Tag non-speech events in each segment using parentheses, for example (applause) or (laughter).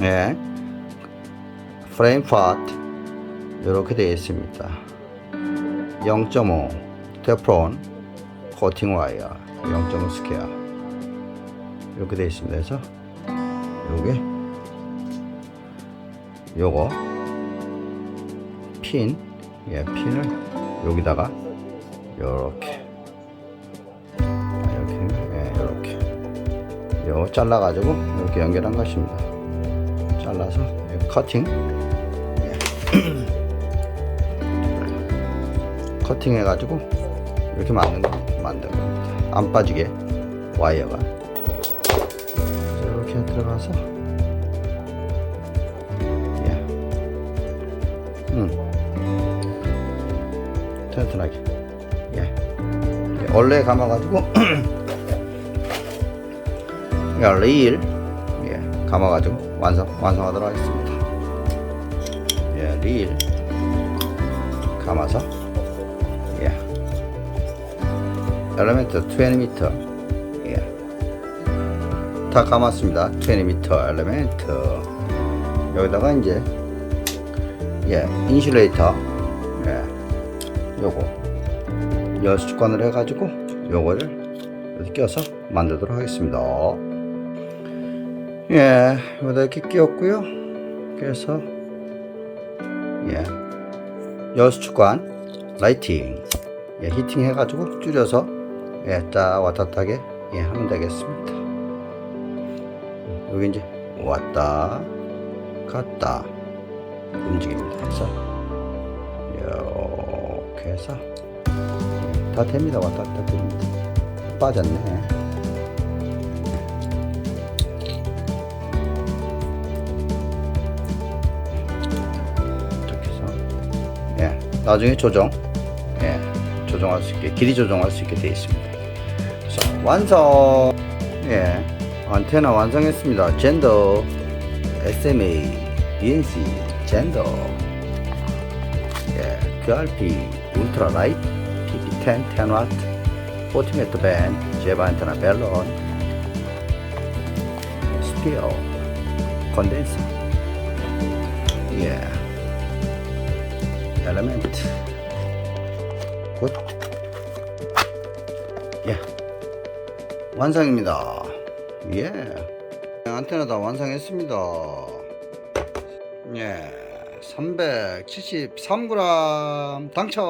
예. 프레임 파트 이렇게 되어 있습니다. 0.5 테프론 코팅 와이어 0.5 스퀘어 이렇게 되어 있습니다. 그래서 요게 요거 핀, 예, 핀을 여기다가 요렇게 이렇게, 예, 이렇게 요거 잘라가지고 이렇게 연결한 것입니다. 잘라서. 이 커팅, 예. 커팅 (clears throat) 해가지고 이렇게 만든 거 만든. 안 빠지게 와이어가. 이렇게 들어가서. 예, 음, 튼튼하게. 예, 예, 원래 감아가지고. (clears throat) 야, 레일. 예, 감아가지고 완성 완성하도록 하겠습니다. 예, 레일. 감아서 예, 엘리멘트 20m 예, 다 감았습니다. 20m 엘리멘트 여기다가 이제 예, 인슐레이터. 예, 요거. 여수축관을 해가지고 요거를 이렇게 껴서 만들도록 하겠습니다. 예, 여기다 이렇게 끼웠고요. 그래서 예, 여수축관 라이팅 예, 히팅 해가지고 줄여서 예, 딱 왔다 갔다 하게 예, 하면 되겠습니다. 여기 이제 왔다 갔다 움직입니다. 그래서 이렇게 해서 예, 다 됩니다. 왔다 갔다 됩니다. 빠졌네. 나중에 조정 예, 조정할 수 있게 길이 조정할 수 있게 되어 있습니다. 자, 완성. 예, 안테나 완성했습니다. 젠더 SMA BNC 젠더 예, QRP 울트라 라이트 PP10 10W 40m 밴드 제바 안테나 벨론 스피어 컨덴서 예 엘리멘트 굿 예. 완성입니다. 예. 안테나 다 완성했습니다. 예. 373g 당첨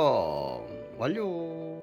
완료.